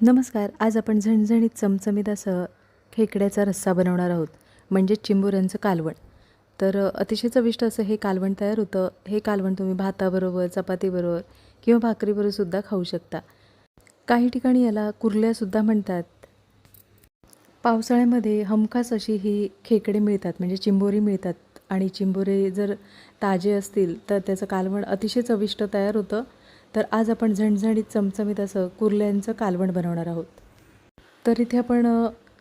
नमस्कार आज आपण झणझणीत चमचमीत असं खेकड्याचा रस्सा बनवणार आहोत म्हणजेच चिंबुऱ्यांचं कालवण. तर अतिशय चविष्ट असं हे कालवण तयार होतं. हे कालवण तुम्ही भाताबरोबर चपातीबरोबर किंवा भाकरीबरोबर सुद्धा खाऊ शकता. काही ठिकाणी याला कुर्ल्यासुद्धा म्हणतात. पावसाळ्यामध्ये हमखास अशी ही खेकडे मिळतात म्हणजे चिंबोरी मिळतात. आणि चिंबोरे जर ताजे असतील तर त्याचं कालवण अतिशय चविष्ट तयार होतं. तर आज आपण झणझणीत चमचमीत असं कुर्ल्यांचं कालवण बनवणार आहोत. तर इथे आपण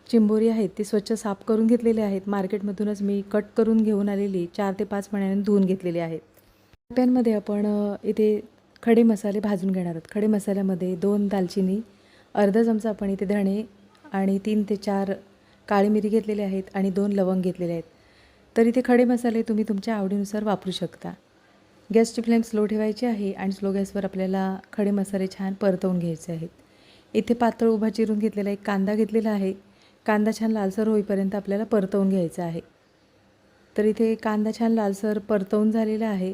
चिंबोरी आहेत ती स्वच्छ साफ करून घेतलेली आहेत. मार्केटमधूनच मी कट करून घेऊन आलेली चार ते पाच महिन्याने धुवून घेतलेली आहेत. पॅनमध्ये आपण इथे खडे मसाले भाजून घेणार आहोत. खडे मसाल्यामध्ये दोन दालचिनी अर्धा चमचा आपण इथे धणे आणि तीन ते चार काळी मिरी घेतलेले आहेत आणि दोन लवंग घेतलेले आहेत. तर इथे खडे मसाले तुम्ही तुमच्या आवडीनुसार वापरू शकता. गॅसची फ्लेम स्लो ठेवायची आहे आणि स्लो गॅसवर आपल्याला खडे मसाले छान परतवून घ्यायचे आहेत. इथे पातळ उभा चिरून घेतलेला एक कांदा घेतलेला आहे. कांदा छान लालसर होईपर्यंत आपल्याला परतवून घ्यायचा आहे. तर इथे कांदा छान लालसर परतवून झालेला आहे.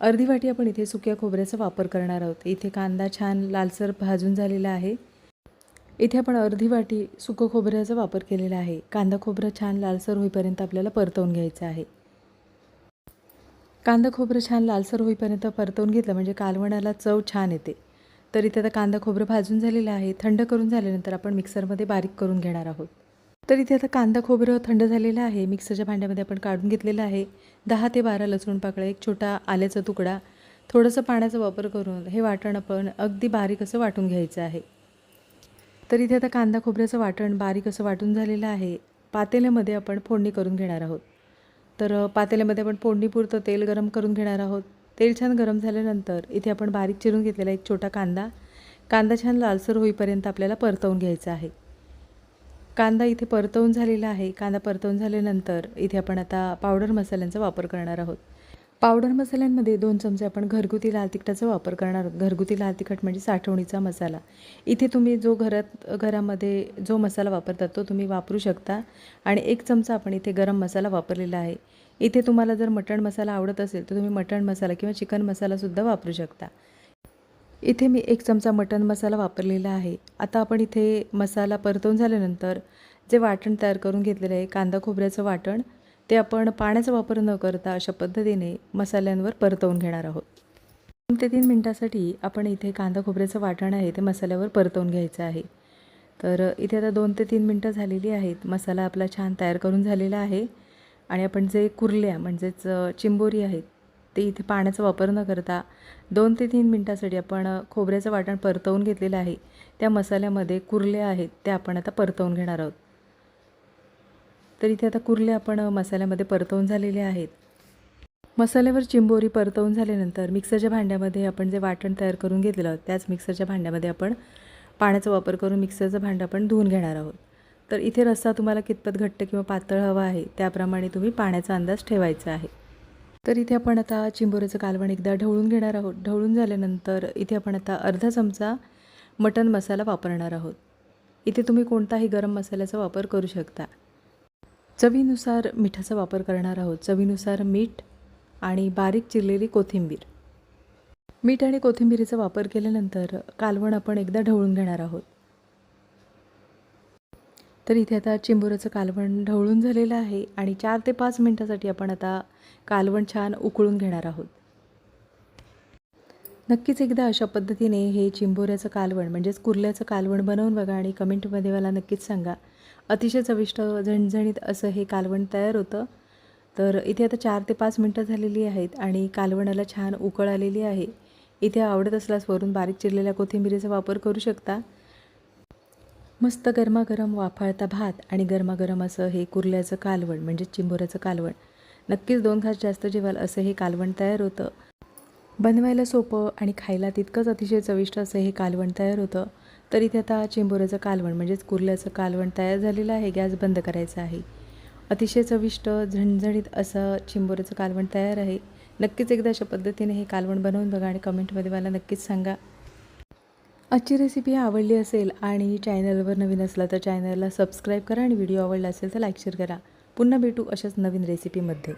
अर्धी वाटी आपण इथे सुक्या खोबऱ्याचा वापर करणार आहोत. इथे कांदा छान लालसर भाजून झालेला आहे. इथे आपण अर्धी वाटी सुकं खोबऱ्याचा वापर केलेला आहे. कांदा खोबरं छान लालसर होईपर्यंत आपल्याला परतवून घ्यायचं आहे. कांदा खोबरं छान लालसर होईपर्यंत परतवून घेतलं. म्हणजे कालवणाला चव छान येते. तर इथे आता कांदा खोबरं भाजून झालेलं आहे. थंड करून झाल्यानंतर आपण मिक्सरमध्ये बारीक करून घेणार आहोत. तर इथे आता कांदा खोबरं थंड झालेलं आहे. मिक्सरच्या भांड्यामध्ये आपण काढून घेतलेलं आहे. दहा ते बारा लसूण पाकळ्या एक छोटा आल्याचा तुकडा थोडंसं पाण्याचा वापर करून हे वाटण आपण अगदी बारीक असं वाटून घ्यायचं आहे. तर इथे आता कांदा खोबऱ्याचं वाटण बारीक असं वाटून झालेलं आहे. पातेल्यामध्ये आपण फोडणी करून घेणार आहोत. तर पातेल्यामध्ये आपण फोडणीपुरतं तेल गरम करून घेणार आहोत. तेल छान गरम झाल्यानंतर इथे आपण बारीक चिरून घेतलेला एक छोटा कांदा. कांदा छान लालसर होईपर्यंत आपल्याला परतवून घ्यायचा आहे. कांदा इथे परतवून झालेला आहे. कांदा परतवून झाल्यानंतर इथे आपण आता पावडर मसाल्यांचा वापर करणार आहोत. पावडर मसाल्यांमध्ये दोन चमचे आपण घरगुती लाल तिखटाचा वापर करणार आहोत. घरगुती लाल तिखट म्हणजे साठवणीचा मसाला. इथे तुम्ही जो घरात घरामध्ये जो मसाला वापरतात तो तुम्ही वापरू शकता. आणि एक चमचा आपण इथे गरम मसाला वापरलेला आहे. इथे तुम्हाला जर मटण मसाला आवडत असेल तर तुम्ही मटण मसाला किंवा चिकन मसालासुद्धा वापरू शकता. इथे मी एक चमचा मटण मसाला वापरलेला आहे. आता आपण इथे मसाला परतवून झाल्यानंतर जे वाटण तयार करून घेतलेलं आहे कांदा खोबऱ्याचं वाटण ते आपण पाण्याचा वापर न करता अशा पद्धतीने मसाल्यांवर परतवून घेणार आहोत. दोन ते तीन मिनटासाठी आपण इथे कांदा खोबऱ्याचं वाटण आहे ते मसाल्यावर परतवून घ्यायचं आहे. तर इथे आता दोन ते तीन मिनटं झालेली आहेत. मसाला आपला छान तयार करून झालेला आहे. आणि आपण जे कुर्ल्या म्हणजेच चिंबोरी आहेत ते इथे पाण्याचा वापर न करता दोन ते तीन मिनटासाठी आपण खोबऱ्याचं वाटण परतवून घेतलेलं आहे. त्या मसाल्यामध्ये कुर्ल्या आहेत त्या आपण आता परतवून घेणार आहोत. तर इथे आता कुर्ले आपण मसाल्यामध्ये परतवून झालेले आहेत. मसाल्यावर चिंबोरी परतवून झाल्यानंतर मिक्सरच्या भांड्यामध्ये आपण जे वाटण तयार करून घेतलेलं त्याच मिक्सरच्या भांड्यामध्ये आपण पाण्याचा वापर करून मिक्सरचं भांडं आपण धुवून घेणार आहोत. तर इथे रस्सा तुम्हाला कितपत घट्ट किंवा पातळ हवा आहे त्याप्रमाणे तुम्ही पाण्याचा अंदाज ठेवायचा आहे. तर इथे आपण आता चिंबोऱ्याचं कालवण एकदा ढवळून घेणार आहोत. ढवळून झाल्यानंतर इथे आपण आता अर्धा चमचा मटण मसाला वापरणार आहोत. इथे तुम्ही कोणताही गरम मसाल्याचा वापर करू शकता. चवीनुसार मिठाचा वापर करणार आहोत. चवीनुसार मीठ आणि बारीक चिरलेली कोथिंबीर. मीठ आणि कोथिंबीरीचा वापर केल्यानंतर कालवण आपण एकदा ढवळून घेणार आहोत. तर इथे आता चिंबोऱ्याचं कालवण ढवळून झालेलं आहे आणि चार ते पाच मिनटासाठी आपण आता कालवण छान उकळून घेणार आहोत. नक्कीच एकदा अशा पद्धतीने हे चिंबोऱ्याचं कालवण म्हणजेच कुर्ल्याचं कालवण बनवून बघा आणि कमेंटमध्ये मला नक्कीच सांगा. अतिशय चविष्ट झणझणीत असं हे कालवण तयार होतं. तर इथे आता चार ते पाच मिनटं झालेली आहेत आणि कालवणाला छान उकळ आलेली आहे. इथे आवडत असल्यास वरून बारीक चिरलेल्या कोथिंबिरीचा वापर करू शकता. मस्त गरमागरम वाफाळता भात आणि गरमागरम असं हे कुर्ल्याचं कालवण म्हणजेच चिंबोऱ्याचं कालवण. नक्कीच दोन घास जास्त जेवाल असं हे कालवण तयार होतं. बनवायला सोपं आणि खायला तितकंच अतिशय चविष्ट असं हे कालवण तयार होतं. तर इथे आता चेंबोऱ्याचं कालवण म्हणजेच कुर्ल्याचं कालवण तयार झालेलं आहे गॅस बंद करायचा आहे. अतिशय चविष्ट झणझणीत असं चेंबोऱ्याचं कालवण तयार आहे. नक्कीच एकदा अशा पद्धतीने हे कालवण बनवून बघा आणि कमेंटमध्ये मला नक्कीच सांगा. आजची रेसिपी आवडली असेल आणि चॅनलवर नवीन असला तर चॅनलला सबस्क्राईब करा आणि व्हिडिओ आवडला असेल तर लाईक शेअर करा. पुन्हा भेटू अशाच नवीन रेसिपीमध्ये